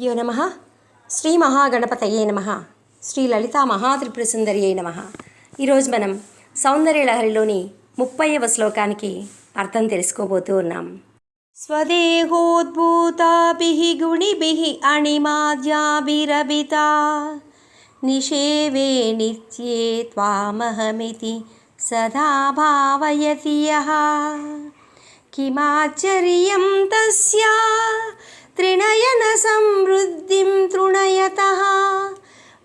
గురుభ్యో నమ. శ్రీ మహాగణపతయే నమ. శ్రీ లలిత మహాత్రిపుర సుందరి అయి నమ. ఈరోజు మనం సౌందర్యలహరిలోని ముప్పైవ శ్లోకానికి అర్థం తెలుసుకోబోతూ ఉన్నాం. స్వదేహోద్భూతాభి గుణిభి అణిమాద్యాభిరభిత. నిషేవే నిత్యే త్వామహమితి సదా భావయతి యః కిమాచర్యం తస్యా. త్రినయన సంవృద్ధిం తృణయత.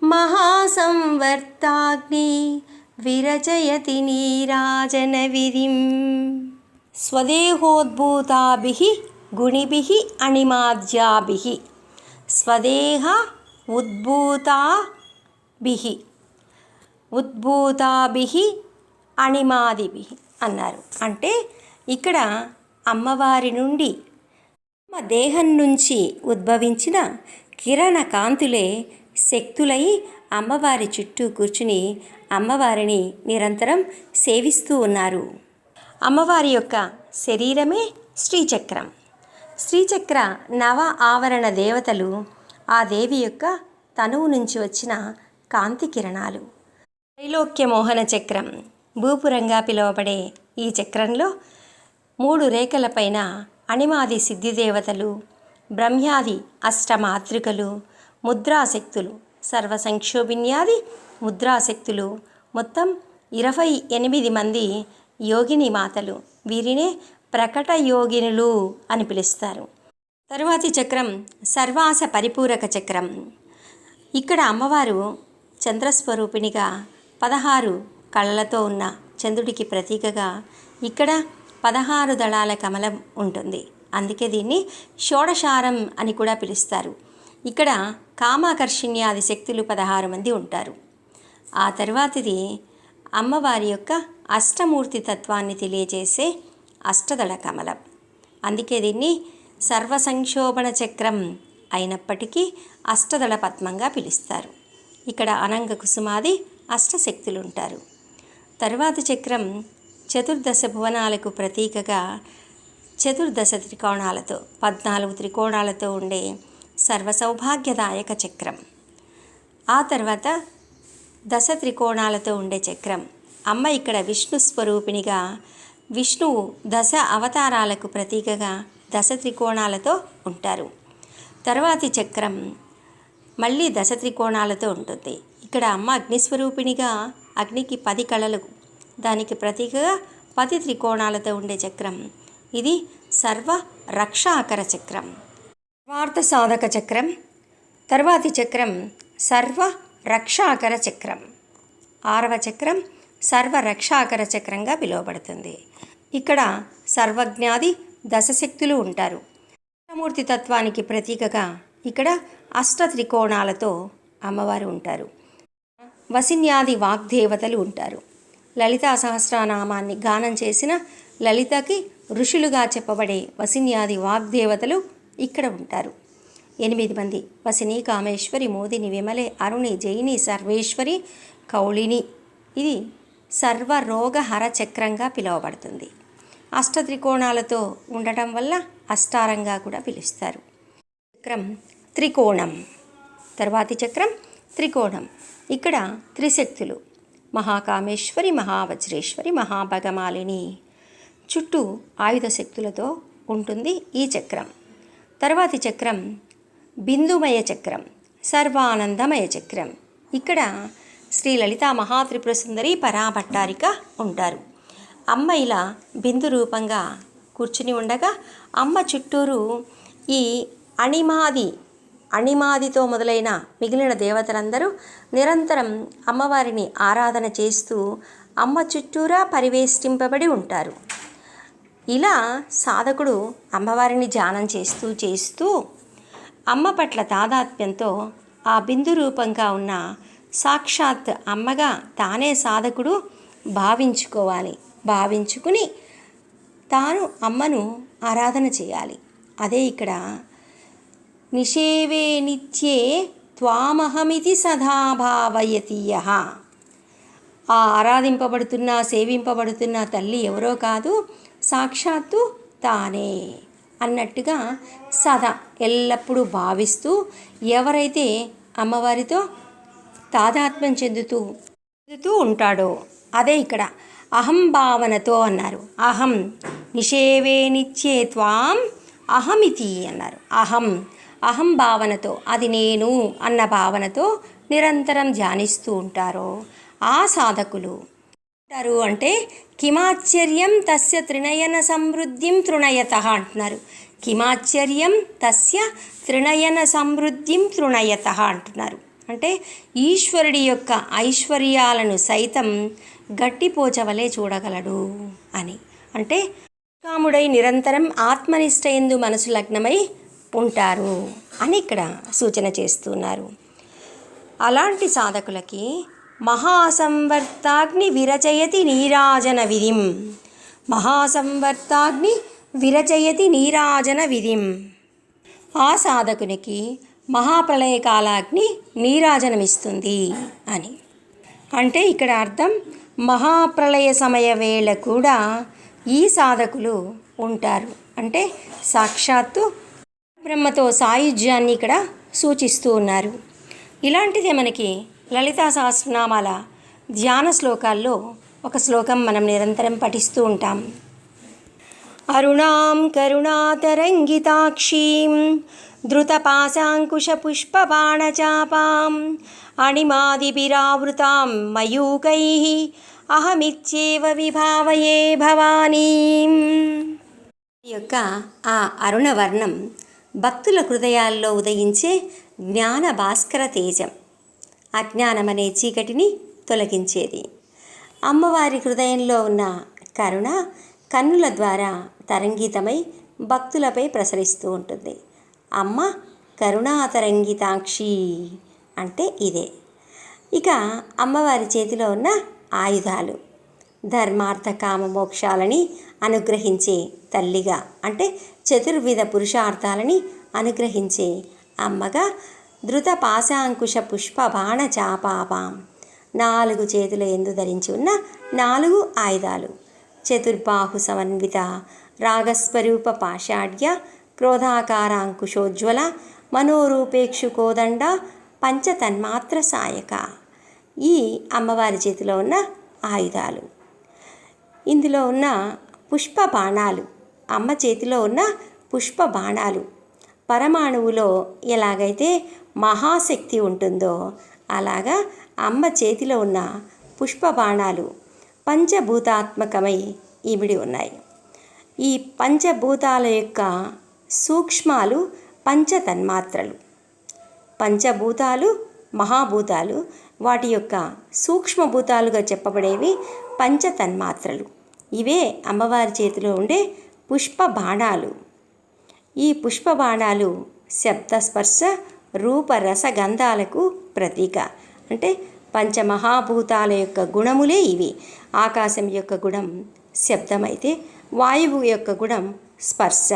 మహాసంవర్తాగ్ని విరచయతి నీరాజనవిధిం. స్వదేహోద్భూతాభి గుణిభి అణిమాద్యాభి. స్వదేహ ఉద్భూతాభి. ఉద్భూతాభి అణిమాదిభి అన్నారు. అంటే ఇక్కడ అమ్మవారి నుండి తమ దేహం నుంచి ఉద్భవించిన కిరణ కాంతులే శక్తులై అమ్మవారి చుట్టూ కూర్చుని అమ్మవారిని నిరంతరం సేవిస్తూ ఉన్నారు. అమ్మవారి యొక్క శరీరమే శ్రీచక్రం. శ్రీచక్ర నవ ఆవరణ దేవతలు ఆ దేవి యొక్క తనువు నుంచి వచ్చిన కాంతి కిరణాలు. త్రైలోక్య మోహన చక్రం. భూపురంగా పిలువబడే ఈ చక్రంలో మూడు రేఖలపైన అణిమాది సిద్ధిదేవతలు బ్రహ్మ్యాది అష్టమాతృకలు ముద్రాశక్తులు సర్వసంక్షోభిన్యాది ముద్రాశక్తులు. మొత్తం ఇరవై ఎనిమిది మంది యోగిని మాతలు. వీరినే ప్రకట యోగినులు అని పిలుస్తారు. తరువాతి చక్రం సర్వాస పరిపూరక చక్రం. ఇక్కడ అమ్మవారు చంద్రస్వరూపిణిగా పదహారు కళ్ళతో ఉన్న చంద్రుడికి ప్రతీకగా ఇక్కడ పదహారు దళాల కమలం ఉంటుంది. అందుకే దీన్ని షోడశారం అని కూడా పిలుస్తారు. ఇక్కడ కామాకర్షిణ్యాది శక్తులు పదహారు మంది ఉంటారు. ఆ తర్వాతది అమ్మవారి యొక్క అష్టమూర్తి తత్వాన్ని తెలియజేసే అష్టదళ కమలం. అందుకే దీన్ని సర్వసంక్షోభణ చక్రం అయినప్పటికీ అష్టదళ పద్మంగా పిలుస్తారు. ఇక్కడ అనంగ కుసుమాది అష్టశక్తులు ఉంటారు. తర్వాత చక్రం చతుర్దశ భువనాలకు ప్రతీకగా చతుర్దశ త్రికోణాలతో పద్నాలుగు త్రికోణాలతో ఉండే సర్వసౌభాగ్యదాయక చక్రం. ఆ తర్వాత దశ త్రికోణాలతో ఉండే చక్రం. అమ్మ ఇక్కడ విష్ణు స్వరూపిణిగా విష్ణువు దశ అవతారాలకు ప్రతీకగా దశ త్రికోణాలతో ఉంటారు. తర్వాతి చక్రం మళ్ళీ దశ త్రికోణాలతో ఉంటుంది. ఇక్కడ అమ్మ అగ్నిస్వరూపిణిగా అగ్నికి పది కళలు దానికి ప్రతీకగా పది త్రికోణాలతో ఉండే చక్రం. ఇది సర్వ రక్షాకర చక్రం. స్వార్థ సాధక చక్రం. తర్వాతి చక్రం సర్వ రక్షాకర చక్రం. ఆరవ చక్రం సర్వ రక్షాకర చక్రంగా పిలువబడుతుంది. ఇక్కడ సర్వజ్ఞాది దశశక్తులు ఉంటారు. మూర్తి తత్వానికి ప్రతీకగా ఇక్కడ అష్ట త్రికోణాలతో అమ్మవారు ఉంటారు. వసిన్యాది వాగ్దేవతలు ఉంటారు. లలితా సహస్రనామాన్ని గానం చేసిన లలితకి ఋషులుగా చెప్పబడే వసిన్యాది వాగ్దేవతలు ఇక్కడ ఉంటారు. ఎనిమిది మంది వసిని కామేశ్వరి మోదిని విమలే అరుణి జైని సర్వేశ్వరి కౌళిని. ఇది సర్వరోగహర చక్రంగా పిలువబడుతుంది. అష్ట త్రికోణాలతో ఉండటం వల్ల అష్టారంగా కూడా పిలుస్తారు. చక్రం త్రికోణం తర్వాతి చక్రం త్రికోణం. ఇక్కడ త్రిశక్తులు మహాకామేశ్వరి మహావజ్రేశ్వరి మహాభగమాలిని. చుట్టూ ఆయుధ శక్తులతో ఉంటుంది ఈ చక్రం. తర్వాతి చక్రం బిందుమయ చక్రం సర్వానందమయ చక్రం. ఇక్కడ శ్రీ లలితా మహాత్రిపుర సుందరి పరాభట్టారిక ఉంటారు. అమ్మ ఇలా బిందు రూపంగా కూర్చుని ఉండగా అమ్మ చుట్టూరు ఈ అణిమాది అణిమాదితో మొదలైన మిగిలిన దేవతలందరూ నిరంతరం అమ్మవారిని ఆరాధన చేస్తూ అమ్మ చుట్టూరా పరివేష్టింపబడి ఉంటారు. ఇలా సాధకుడు అమ్మవారిని ధ్యానం చేస్తూ చేస్తూ అమ్మ పట్ల తాదాత్మ్యంతో ఆ బిందు రూపంగా ఉన్న సాక్షాత్ అమ్మగా తానే సాధకుడు భావించుకోవాలి. భావించుకుని తాను అమ్మను ఆరాధన చేయాలి. అదే ఇక్కడ నిషేవే నిత్యే త్వామహమితి సదా భావయతీయ ఆ ఆరాధింపబడుతున్న సేవింపబడుతున్న తల్లి ఎవరో కాదు సాక్షాత్తు తానే అన్నట్టుగా సదా ఎల్లప్పుడూ భావిస్తూ ఎవరైతే అమ్మవారితో తాదాత్మ్యం చెందుతూ చెందుతూ ఉంటాడో అదే ఇక్కడ అహం భావనతో అన్నారు. అహం నిషేవే నిత్యే త్వాం అహమితి అన్నారు. అహం అహం భావనతో అది నేను అన్న భావనతో నిరంతరం ధ్యానిస్తూ ఉంటారో. ఆ సాధకులు అంటారు అంటే కిమాశ్చర్యం తస్య త్రినయన సమృద్ధిం తృణయత అంటున్నారు. కిమాశ్చర్యం తస్య త్రినయన సమృద్ధిం తృణయత అంటున్నారు. అంటే ఈశ్వరుడి యొక్క ఐశ్వర్యాలను సైతం గట్టిపోచవలే చూడగలడు అని. అంటే కాముడై నిరంతరం ఆత్మనిష్ట ఎందు మనసు లగ్నమై ఉంటారు అని ఇక్కడ సూచన చేస్తున్నారు. అలాంటి సాధకులకి మహాసంవర్తాగ్ని విరచయతి నీరాజన విధిం. మహాసంవర్తాగ్ని విరచయతి నీరాజన విధిం. ఆ సాధకునికి మహాప్రళయ కాలాగ్ని నీరాజనమిస్తుంది అని. అంటే ఇక్కడ అర్థం మహాప్రళయ సమయ వేళ కూడా ఈ సాధకులు ఉంటారు. అంటే సాక్షాత్తు బ్రహ్మతో సాయుధ్యాన్ని ఇక్కడ సూచిస్తూ ఉన్నారు. ఇలాంటిదే మనకి లలితా సహస్రనామాల ధ్యాన శ్లోకాల్లో ఒక శ్లోకం మనం నిరంతరం పఠిస్తూ ఉంటాం. అరుణాం కరుణాతరంగితాక్షీం ధృతపాశాంకుశపుష్పబాణచాపాం అణిమాదిభిరావృతాం మయూకై అహమిచ్చేవ విభావయే భవానీ. యొక్క ఆ అరుణవర్ణం భక్తుల హృదయాల్లో ఉదయించే జ్ఞాన భాస్కర తేజం. అజ్ఞానం అనే చీకటిని తొలగించేది. అమ్మవారి హృదయంలో ఉన్న కరుణ కన్నుల ద్వారా తరంగితమై భక్తులపై ప్రసరిస్తూ ఉంటుంది. అమ్మ కరుణాతరంగితాక్షి అంటే ఇదే. ఇక అమ్మవారి చేతిలో ఉన్న ఆయుధాలు. ధర్మార్థ కామ మోక్షాలని అనుగ్రహించే తల్లిగా అంటే చతుర్విధ పురుషార్థాలని అనుగ్రహించే అమ్మగా ధృత పాశాంకుశ పుష్ప బాణ చాపాపాం. నాలుగు చేతుల ఎందు ధరించి ఉన్న నాలుగు ఆయుధాలు. చతుర్బాహు సమన్విత రాగస్వరూప పాషాఢ్య క్రోధాకారాంకుశోజ్వల మనోరూపేక్షు కోదండ పంచతన్మాత్ర సాయక. ఈ అమ్మవారి చేతిలో ఉన్న ఆయుధాలు. ఇందులో ఉన్న పుష్ప బాణాలు అమ్మ చేతిలో ఉన్న పుష్ప బాణాలు పరమాణువులో ఎలాగైతే మహాశక్తి ఉంటుందో అలాగా అమ్మ చేతిలో ఉన్న పుష్ప బాణాలు పంచభూతాత్మకమై ఇమిడి ఉన్నాయి. ఈ పంచభూతాల యొక్క సూక్ష్మాలు పంచతన్మాత్రలు. పంచభూతాలు మహాభూతాలు వాటి యొక్క సూక్ష్మభూతాలుగా చెప్పబడేవి పంచతన్మాత్రలు. ఇవే అమ్మవారి చేతిలో ఉండే పుష్ప బాణాలు ఈ పుష్ప బాణాలు శబ్దస్పర్శ రూప రసగంధాలకు ప్రతీక. అంటే పంచమహాభూతాల యొక్క గుణములే ఇవి. ఆకాశం యొక్క గుణం శబ్దమైతే వాయువు యొక్క గుణం స్పర్శ.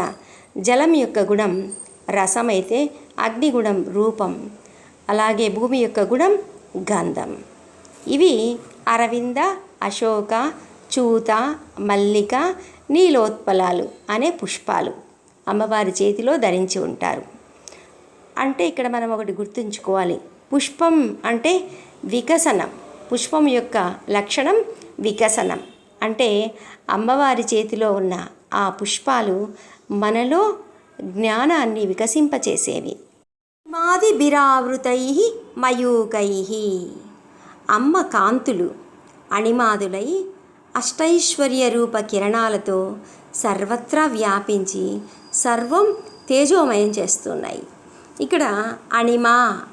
జలం యొక్క గుణం రసమైతే అగ్నిగుణం రూపం. అలాగే భూమి యొక్క గుణం గంధం. ఇవి అరవింద అశోక చూత మల్లిక నీలోత్పలాలు అనే పుష్పాలు అమ్మవారి చేతిలో ధరించి ఉంటారు. అంటే ఇక్కడ మనం ఒకటి గుర్తుంచుకోవాలి. పుష్పం అంటే వికసనం. పుష్పం యొక్క లక్షణం వికసనం. అంటే అమ్మవారి చేతిలో ఉన్న ఆ పుష్పాలు మనలో జ్ఞానాన్ని వికసింపచేసేవి. మాది బిరావృతై మయూకై. అమ్మ కాంతులు అణిమాదులై అష్టైశ్వర్య రూప కిరణాలతో సర్వత్రా వ్యాపించి సర్వం తేజోమయం చేస్తున్నాయి. ఇక్కడ అణిమ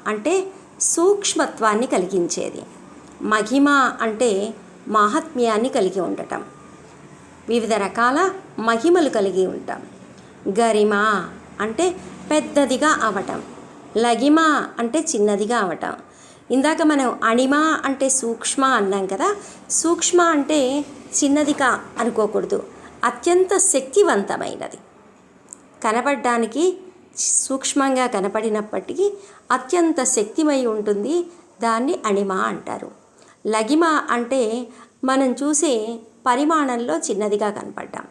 అంటే సూక్ష్మత్వాన్ని కలిగించేది. మహిమ అంటే మాహాత్మ్యాన్ని కలిగి ఉండటం. వివిధ రకాల మహిమలు కలిగి ఉంటాం. గరిమ అంటే పెద్దదిగా అవటం. లగిమ అంటే చిన్నదిగా అవటం. ఇందాక మనం అణిమ అంటే సూక్ష్మ అన్నాం కదా సూక్ష్మ అంటే చిన్నదిగా అనుకోకూడదు అత్యంత శక్తివంతమైనది. కనపడడానికి సూక్ష్మంగా కనపడినప్పటికీ అత్యంత శక్తిమై ఉంటుంది దాన్ని అణిమ అంటారు. లగిమ అంటే మనం చూసే పరిమాణంలో చిన్నదిగా కనపడ్డాం.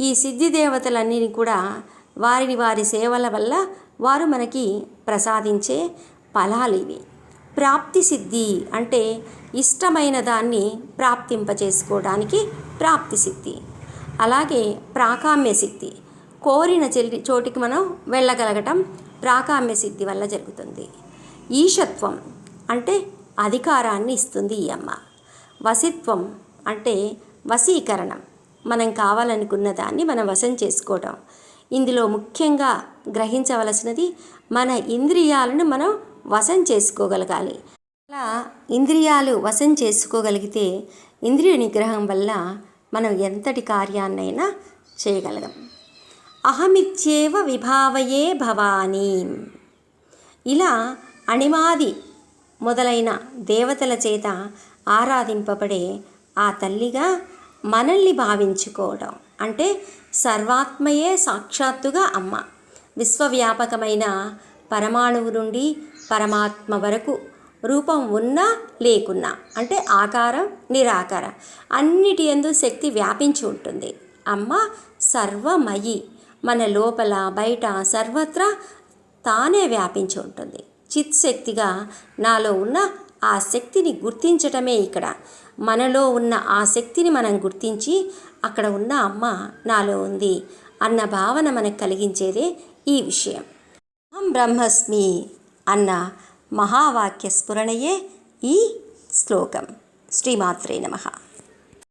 ఈ సిద్ధి దేవతలన్నీ కూడా వారిని వారి సేవల వల్ల వారు మనకి ప్రసాదించే ఫలాలు ఇవి. ప్రాప్తి సిద్ధి అంటే ఇష్టమైన దాన్ని ప్రాప్తింపచేసుకోవడానికి ప్రాప్తి సిద్ధి అలాగే ప్రాకామ్య సిద్ధి కోరిన చెల్లి చోటికి మనం వెళ్ళగలగటం ప్రాకామ్య సిద్ధి వల్ల జరుగుతుంది. ఈశత్వం అంటే అధికారాన్ని ఇస్తుంది ఈ అమ్మ. వసిత్వం అంటే వశీకరణం. మనం కావాలనుకున్న దాన్ని మనం వశం చేసుకోవడం ఇందులో ముఖ్యంగా గ్రహించవలసినది మన ఇంద్రియాలను మనం వశం చేసుకోగలగాలి. అలా ఇంద్రియాలు వశం చేసుకోగలిగితే ఇంద్రియ నిగ్రహం వల్ల మనం ఎంతటి కార్యాన్నైనా చేయగలగం. అహమిత్యేవ విభావయే భవానీ. ఇలా అణిమాది మొదలైన దేవతల చేత ఆరాధింపబడే ఆ తల్లిగా మనల్ని భావించుకోవడం. అంటే సర్వాత్మయే సాక్షాత్తుగా అమ్మ. విశ్వవ్యాపకమైన పరమాణువు నుండి పరమాత్మ వరకు రూపం ఉన్నా లేకున్నా అంటే ఆకారం నిరాకారం అన్నిటి ఎందు శక్తి వ్యాపించి ఉంటుంది. అమ్మ సర్వమయి మన లోపల బయట సర్వత్రా తానే వ్యాపించి ఉంటుంది. చిత్ శక్తిగా నాలో ఉన్న ఆ శక్తిని గుర్తించటమే ఇక్కడ. మనలో ఉన్న ఆ శక్తిని మనం గుర్తించి అక్కడ ఉన్న అమ్మ నాలో ఉంది అన్న భావన మనకు కలిగించేదే ఈ విషయం. అహం బ్రహ్మస్మి. అన్న మహావాక్య స్ఫురణయే ఈ శ్లోకం. శ్రీమాత్రే నమః.